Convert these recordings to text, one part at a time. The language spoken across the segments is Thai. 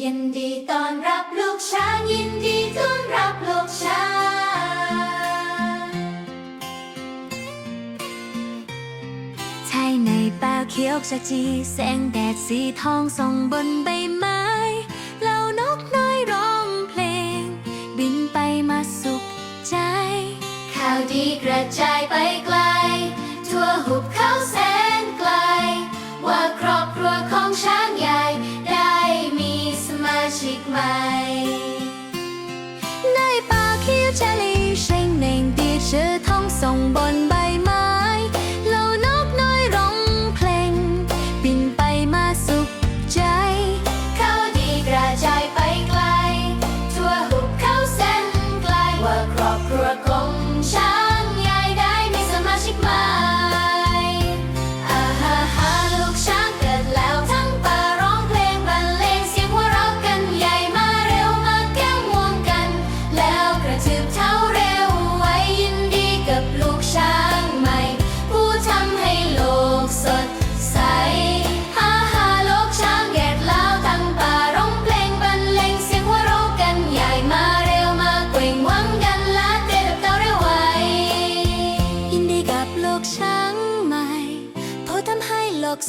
ยินดีต้อนรับลูกช้างยินดีต้อนรับลูกช้างใช่ในป่าเขียวขจีแสงแดดสีทองส่องบนใบ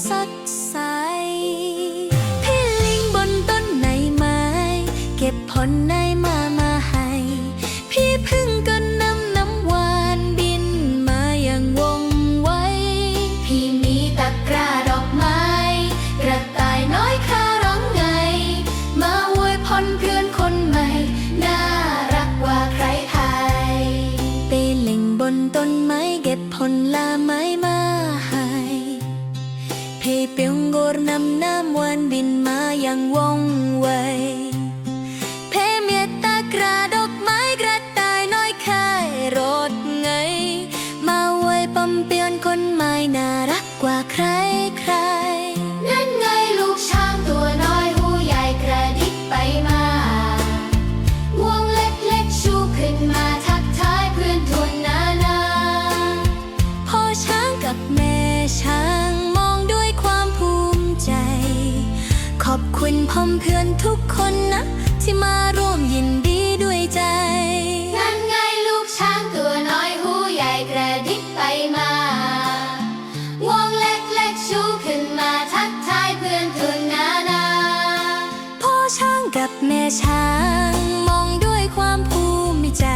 สดใส พี่ลิงบนต้นในไม้ เก็บผลในมามาให้ พี่พึ่งก็นำน้ำหวานบินมาอย่างวงไวพี่มีตะกร้าดอกไม้ กระต่ายน้อยข้าร้องไง มาอวยพรเพื่อนคนใหม่ น่ารักกว่าใครใครไปเล่งบนต้นไม้เก็บผลละไม้มา ให้เพเปียงโกรนำน้ำหวานบินมาอย่างว่องไว ทุกคนนะ ที่มาร่วมยินดีด้วยใจ นั่นไงลูกช้างตัวน้อยหูใหญ่กระดิกไปมางวงเล็กๆชูขึ้นมาทักทายเพื่อนทุนนานาพ่อช้างกับแม่ช้างมองด้วยความภูมิใจ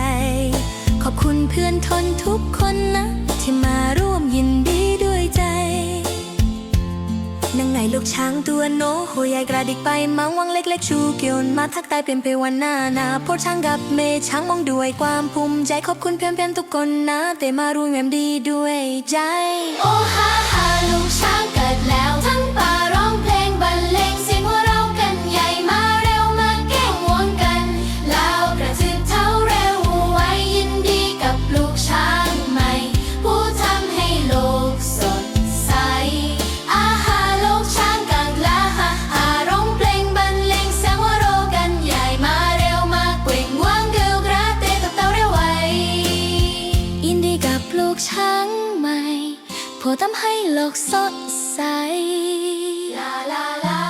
ขอบคุณเพื่อนทนทุกคนนะ ลูกช้างตัวโนหัวใหญ่กระดิกไปมังวังเล็กๆชูเกี่ยวมาทักตายเป็นเพวันหน้านาพอช้างกับเมช้างมองด้วยความภูมิใจขอบคุณเพื่อนๆทุกคนนะ แต่มาร่วมยินดีด้วยใจ โอ้ฮ่าฮ่าลูกช้างเกิดแล้วทั้งป่า กสดใสลาลาลา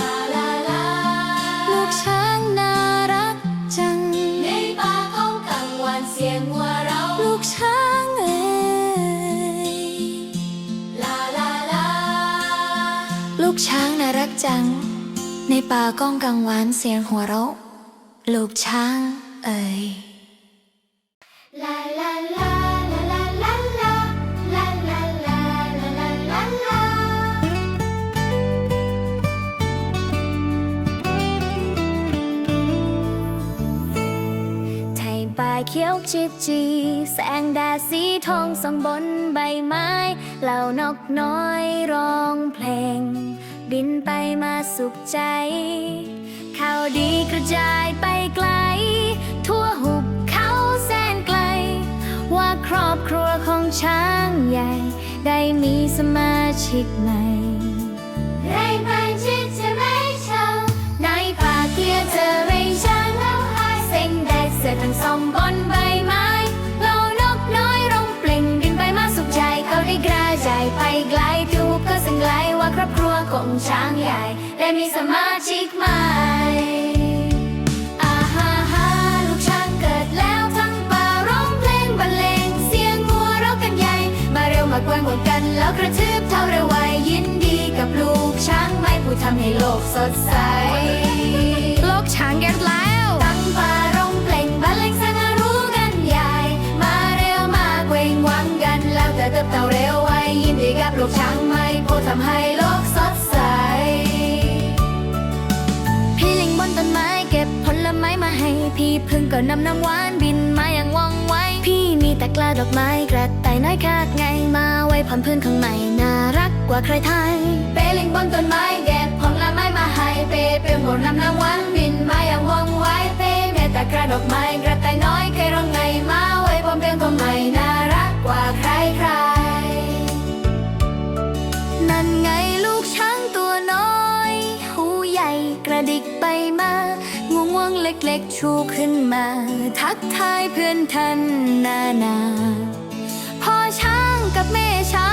ลาลาลาลูกช้างน่ารักจัง ในป่าของกลางวันเสียงหัวเราะลูกช้างเอ๋ยลาลาลาลูกช้างน่ารักจัง ในป่าก้องกังวานเสียงหัวเราะลูกช้างเอ๋ย เขียวจีจี แสงแดดสีทองส่องบนใบไม้ เหล่านกน้อยร้องเพลง บินไปมาสุขใจข่าวดีกระจายไปไกล ทั่วหุบเขาแสนไกล ว่าครอบครัวของช้างใหญ่ ได้มีสมาชิกใหม่ไรพันชิดจ ได้มีสมาชิกใหม่อาฮาฮาลูกช้างเกิดแล้วทั้งป่าร้องเพลงบรรเลงเสียงหัวเราะกันใหญ่ มาเร็วมากวนหมดกัน แล้วกระทืบเท่าเร็วไวยินดีกับลูกช้างไม่ผู้ทำให้โลกสดใส โลกช้างเกิดแล้ว ตั้งป่าร้องเพลงบรรเลงสรรรู้กันใหญ่ มาเร็วมาเกวงวังกัน แล้วเติบโตเร็วไวยินดีกับลูกช้างไม่ผู้ทำให้โลก พึ่งก็นำน้ำหวานบินมาอย่างว่องไว พี่มีแต่กล้าดอกไม้กระต่ายน้อยคาดไงมาไว้พันพื้นข้างในน่ารักกว่าใครไทย เปลิงบนต้นไม้แก็บผละไม้มาให้เปเปหมดนำน้ำหวานบินมาอย่างว่องไว เปมีแต่กระดอกไม้กระต่ายน้อยเคยร้อง งเล็กๆ ชูขึ้นมา ทักทายเพื่อนทันนานาพ่อช้างกับแม่ช้า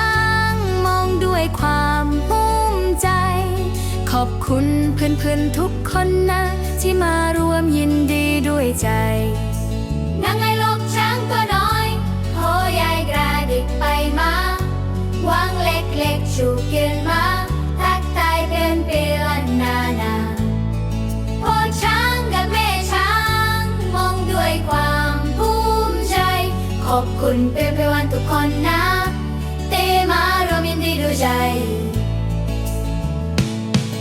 งมองด้วยความภูมิใจ ขอบคุณเพื่อนๆทุกคนนะ ที่มารวมยินดีด้วยใจนั่งไงลก อบคุณเพื่อนเพื่อนทุกคนนะ เตมารวมยินดีด้วยใจ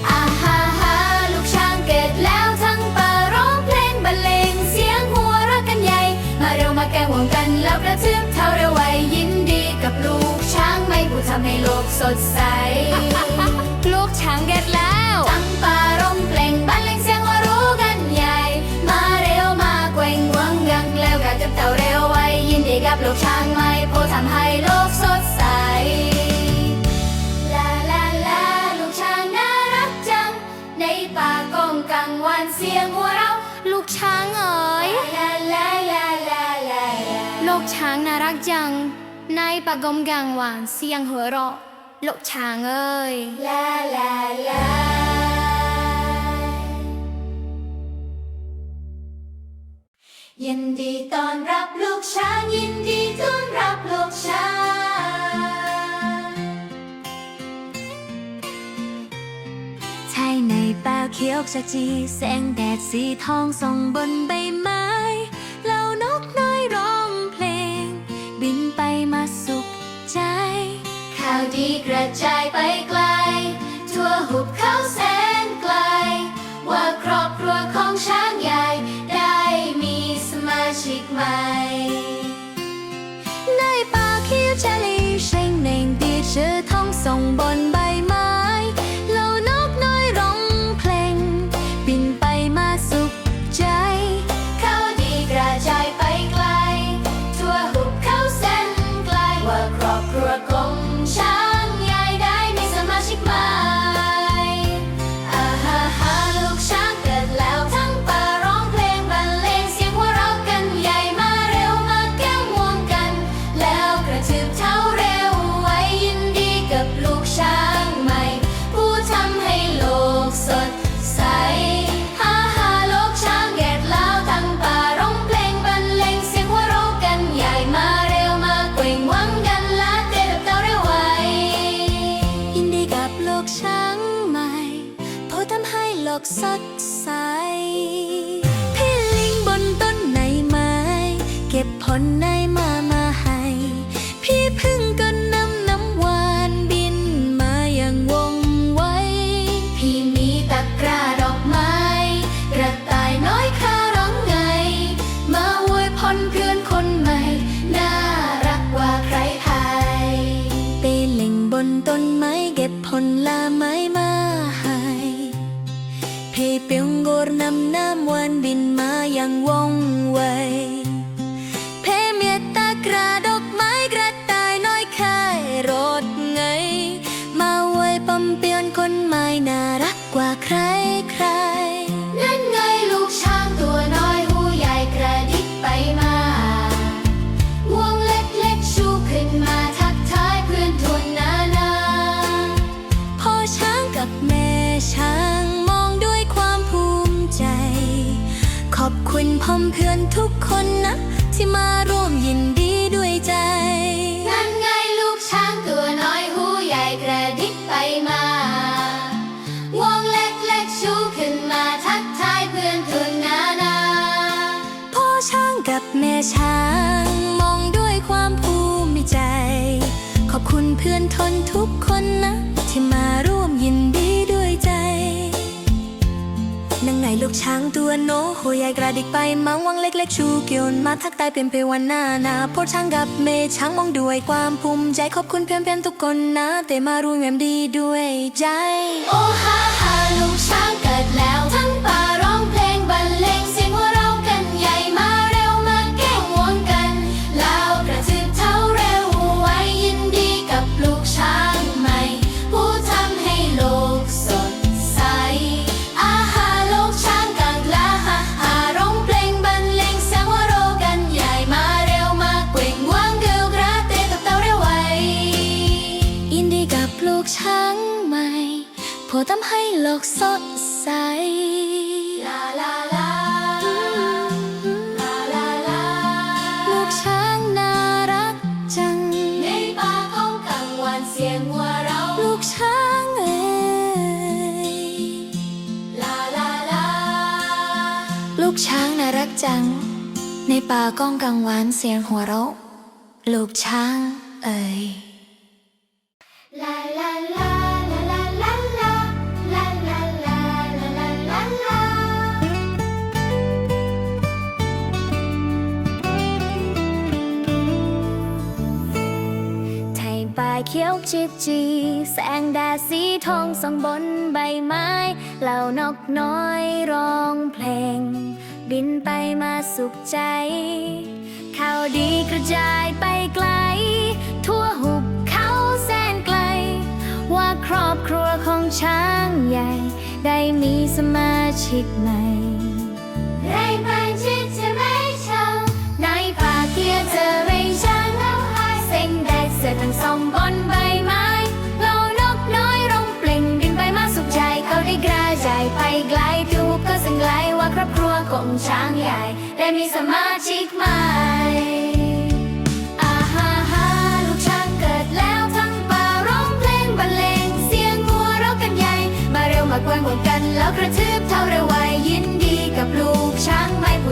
อาฮาฮาลูกช้างเกิดแล้วทั้งป่าร้องเพลงบรรเลงเสียงหัวราะกันใหญ่ มาเร็วมาแกล้งวงกันแล้วกระทืบเท่าเร็วไวยินดีกับลูกช้างไม่ผู้ทำให้โลกสดใส ป่ากงกลางวันเสียงหัวเราะลูกช้างเอ๋ยลาลาลายินดีต้อนรับลูกช้างยินดีต้อนรับลูกช้างใช่ในป่าเขียวขจี แสงแดดสีทองส่องบนใบไม้ ระจายไปไกล ทั่วหุบเขาแสนไกล ว่าครอบครัวของช้างใหญ่ะทำให้โลกสดใสพี่ลิงบนต้นในไม้ เก็บผลในมามาให้ พี่พึ่งก็ เพเปียง พร้อมเพื่อนทุกคนนะ ที่มาร่วมยินดีด้วยใจ นั่นไงลูกช้างตัวน้อยหูใหญ่กระดิกไปมางวงเล็กๆชูขึ้นมาทักทายเพื่อนทุนนานาพ่อช้างกับแม่ช้างมองด้วยความภูมิใจ ขอบคุณเพื่อนทนทุกคนนะ ที่มาร่วมยินดีด้วยใจ นังไงลูกช้างตัวโนหัวใหญ่กระดิกไปมังวังเล็กๆชูเกียวมาทักตายเป็นเพวันหน้านาพอช้างกับเมช้างมองด้วยความภูมิใจขอบคุณเพื่อนๆทุกคนนะ แต่มารู้แงมดีด้วยใจ โอ้ฮ่าฮ่าลูกช้างเกิดแล้ว จัง ในป่าก้องกังวานเสียงหัวเราะลูกช้างเอ๋ยลาลาลาลาลาลาลาลาลาลาลาลาไทยป่าเขียวจีจี แสงแดดสีทองส่องบนใบไม้ เหล่านกน้อยร้องเพลง บินไปมาสุขใจ ข่าวดีกระจายไปไกล ทั่วหุบเขาแสนไกล ว่าครอบครัวของช้างใหญ่ ได้มีสมาชิกใหม่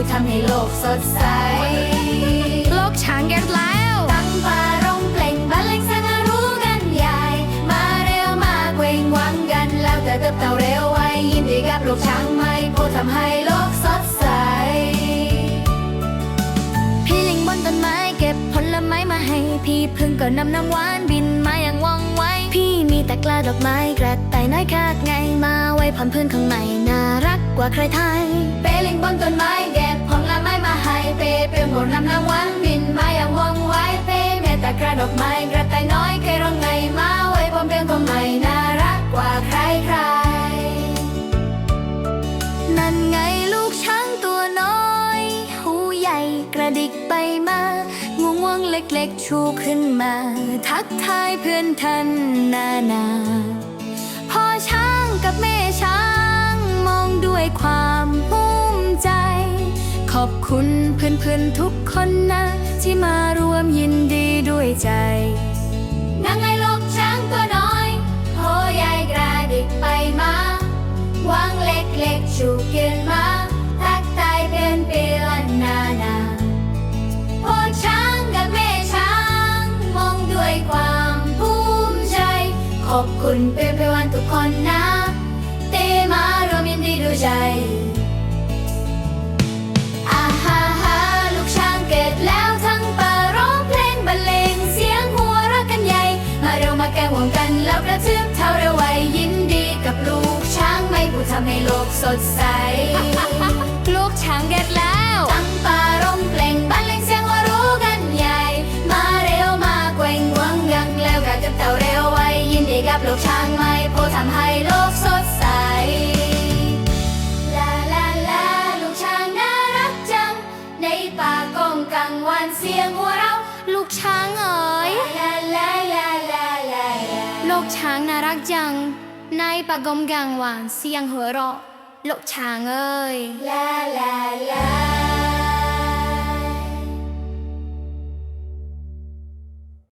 ผู้ทำให้โลกสดใส โลกช้างแก่แล้ว ตั้งป่าร้องเพลงบรรเลงเสียงรู้กันใหญ่ มาเร็วมาเกวงวังกัน แล้วเติบเติบเต่าเร็วไวยินดีกับลูกช้างไม่ผู้ทำให้โลกสดใส พี่ลิงบนต้นไม้เก็บผลไม้มาให้ พี่พึ่งก็นำน้ำหวานบินมาอย่างว่องไว พี่มีแต่กล้าดอกไม้กระต่ายน้อยคากไงมาไว้พร้อมเพื่อนข้างในน่ารักก ว่าใครไทย เปลิงบนต้นไม้เก็บผลไม้มาให้เปเปลี่ยนบน้ำน้ำวานบินมาอย่างว่องไวเปแม่ตะกระดอกไม้กระต่ายน้อยเคยร้องไงมาไว้พร้อมเพรียงของใหม่น่ารักกว่าใครใครนั่นไงลูกช้างตัวน้อย หูใหญ่กระดิกไปมางวงวงเล็กๆ ชูขึ้นมา ทักทายเพื่อนทันนานาพ่อช้างกับแม่ ความภูมิใจ ขอบคุณเพื่อนๆทุกคนนะ ที่มาร่วมยินดีด้วยใจนั่งไงลูกช้างตัวน้อยโหใหญ่กระดิกไปมาวางเล็กๆชูเกินมาทักทายเพื่อนเปลันนานาพ่อช้างกับแม่ช้างมองด้วยความภูมิใจ ขอบคุณเพื่อนเพื่อนทุกคนนะ temar o menino Jair. แก้ห่วงกันแล้วกระทึบเท่าเร็วไวยินดีกับลูกช้างไม่ผู้ทำให้โลกสดใส ลูกช้างเก็ตแล้วตั้งป่า ปะกมกลางวานเสียงหัวเราะ ลูกช้างเอ้ยลาลาลา